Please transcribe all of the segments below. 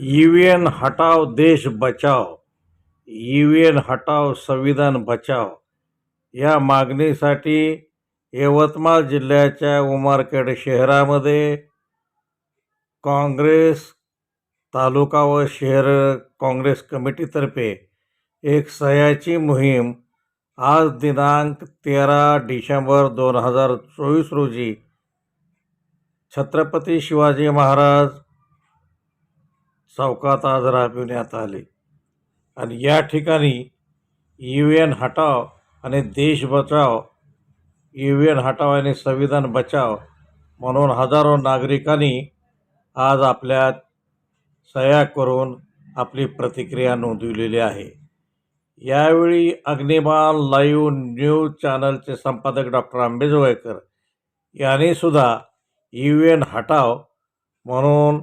ईव्हीएन हटाव देश बचाव ईव्हीएन हटाव संविधान बचाव या मागणीसाठी यवतमाळ जिल्ह्याच्या उमारखेड शहरामध्ये काँग्रेस तालुका व शहर काँग्रेस कमिटीतर्फे एक सह्याची मोहीम आज दिनांक तेरा डिसेंबर दोन हजार चोवीस रोजी छत्रपती शिवाजी महाराज चौकात आज राबविण्यात आले. आणि या ठिकाणी यू एन हटाव आणि देश बचाव यू एन हटाव आणि संविधान बचाव म्हणून हजारो नागरिकांनी आज आपल्या सह्या करून आपली प्रतिक्रिया नोंदविलेली आहे. यावेळी अग्निबाण लाईव्ह न्यूज चॅनलचे संपादक डॉक्टर आंबेजोगाईकर यांनीसुद्धा यू एन हटाव म्हणून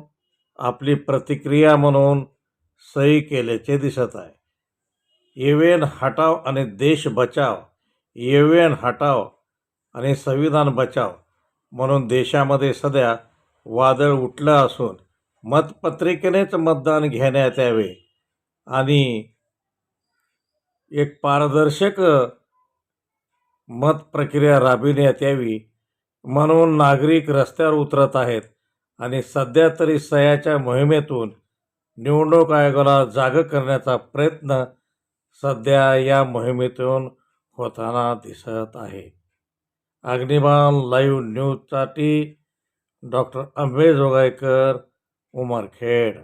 आपली प्रतिक्रिया म्हणून सही केल्याचे दिसत आहे. येवेन एन हटाव आणि देश बचाव. येवेन एन हटाव आणि संविधान बचाव. म्हणून देशामध्ये सध्या वादळ उठलं असून मतपत्रिकेनेच मतदान घेण्यात यावे. आणि एक पारदर्शक मत प्रक्रिया राबविण्यात यावी म्हणून नागरिक रस्त्यावर उतरत आहेत. आणि सध्या तरी सह्याच्या मोहिमेतून निवडणूक आयोगाला जागं करण्याचा प्रयत्न सध्या या मोहिमेतून होताना दिसत आहे. अग्निबाण लाईव्ह न्यूजसाठी डॉक्टर अंबेजोगायकर उमरखेड.